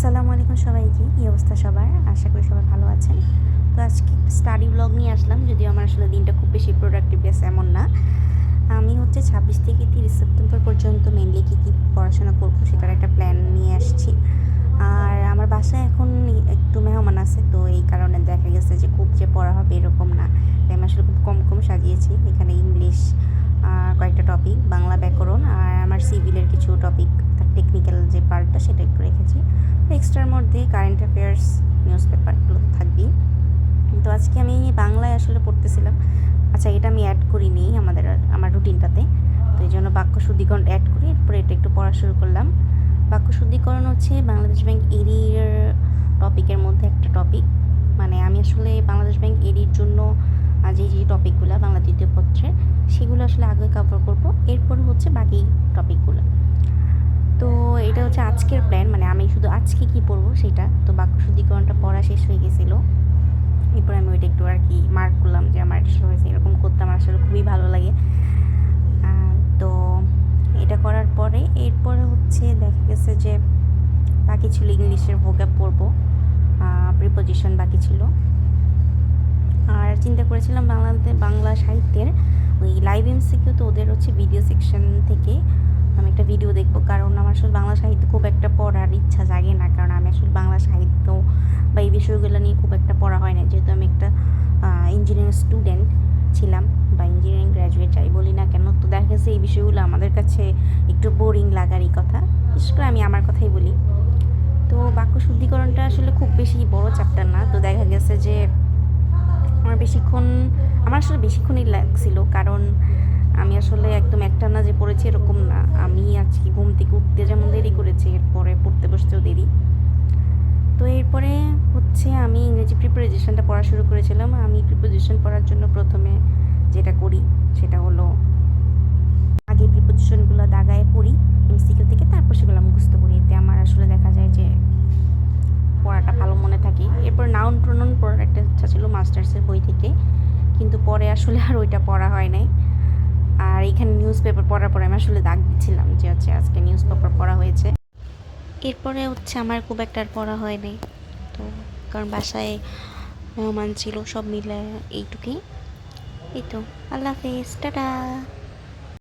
আসসালামু আলাইকুম সবাইকে। কী অবস্থা সবার? আশা করি সবাই ভালো আছেন। তো আজকে স্টাডি ব্লগ নিয়ে আসলাম, যদিও আমার আসলে দিনটা খুব বেশি প্রোডাক্টিভ গেছে এমন না। আমি হচ্ছে ছাব্বিশ থেকে তিরিশ সেপ্টেম্বর পর্যন্ত মেনলি কী কী পড়াশোনা করব সেটার একটা প্ল্যান নিয়ে আসছি। আর আমার বাসায় এখন একটু মেহমান আছে, তো এই কারণে দেখা গেছে যে খুব যে পড়া হবে এরকম না। তাই আমি আসলে খুব কম কম সাজিয়েছি। এখানে ইংলিশ কয়েকটা টপিক বাংলা ব্যাকরণ আর আমার সিভিলের কিছু টপিক টেকনিক্যাল যে পার্টটা সেটা একটু রেখেছি। এক্সট্রার মধ্যে কারেন্ট অ্যাফেয়ার্স নিউজ পেপারগুলো থাকবেই। তো আজকে আমি বাংলায় আসলে পড়তেছিলাম। আচ্ছা এটা আমি অ্যাড করি করিনি আমাদের আমার রুটিনটাতে তো এই জন্য বাক্য শুদ্ধিকরণ অ্যাড করি, এরপরে এটা একটু পড়া শুরু করলাম। বাক্য শুদ্ধিকরণ হচ্ছে বাংলাদেশ ব্যাংক এরির টপিকের মধ্যে একটা টপিক মানে আমি আসলে বাংলাদেশ ব্যাংক এরির জন্য যে যে টপিকগুলো বাংলা দ্বিতীয় পত্রে, সেগুলো আসলে আগে কভার করব। এরপর হচ্ছে বাকি টপিকগুলো তো এটা হচ্ছে আজকের প্ল্যান মানে আমি শুধু আজকে কি পড়ব, সেটা। তো বাক্য শুদ্ধিকরণটা পড়া শেষ হয়ে গেছিল। এরপর আমি ওইটা একটু আর কি মার্ক করলাম যে আমার এটা হয়েছে, এরকম করতে আমার আসলে খুবই ভালো লাগে। তো এটা করার পরে, এরপরে হচ্ছে দেখা গেছে যে বাকি ছিল ইংলিশের ভোগ্যাপ পড়ব প্রিপোজিশন বাকি ছিল। আর চিন্তা করেছিলাম বাংলাতে বাংলা সাহিত্যের ওই লাইভ এমসিকিউ তো ওদের হচ্ছে ভিডিও সেকশন থেকে আমি একটা ভিডিও দেখব, কারণ আমার আসলে বাংলা সাহিত্য খুব একটা পড়ার ইচ্ছা জাগে না কারণ আমি আসলে বাংলা সাহিত্য বা এই বিষয়গুলো নিয়ে খুব একটা পড়া হয় না। যেহেতু আমি একটা ইঞ্জিনিয়ারিং স্টুডেন্ট ছিলাম বা ইঞ্জিনিয়ারিং গ্র্যাজুয়েট যাই বলি না কেন, তো দেখা গেছে এই বিষয়গুলো আমাদের কাছে একটু বোরিং লাগারই কথা। বিশেষ করে আমি আমার কথাই বলি। তো বাক্য শুদ্ধিকরণটা আসলে খুব বেশি বড় চ্যাপ্টার না। তো দেখা গেছে যে আমার বেশিক্ষণ, আমার আসলে বেশিক্ষণই লাগছিল। কারণ আমি আসলে একদম একটা না যে পড়েছি এরকম না। আমি আজকে ঘুম থেকে উঠতে যেমন দেরি করেছি, এরপরে পড়তে বসতেও দেরি তো এরপরে হচ্ছে আমি ইংরেজি প্রিপারেশনটা পড়া শুরু করেছিলাম। আমি প্রিপোজিশন পড়ার জন্য প্রথমে যেটা করি সেটা হলো আগে প্রিপোজিশনগুলো দাগায় পড়ি এমসিকিউ থেকে তারপর সেগুলো মুখস্থ করি। এতে আমার আসলে দেখা যায় যে পড়াটা ভালো মনে থাকে। এরপর নাউন প্রনাউন পড়ার একটা ইচ্ছা ছিল মাস্টার্সের বই থেকে। কিন্তু পরে আসলে আর ওইটা পড়া হয় নাই। আর এখানে নিউজ পেপার পড়ার পরে আমি আসলে দাগ দিচ্ছিলাম যে হচ্ছে আজকে নিউজ পেপার পড়া হয়েছে। এরপরে হচ্ছে আমার খুব একটা আর পড়া হয়নি তো কারণ বাসায় মেহমান ছিল, সব মিলে এইটুকুই। এই তো, আল্লাহ হাফেজ, টাটা।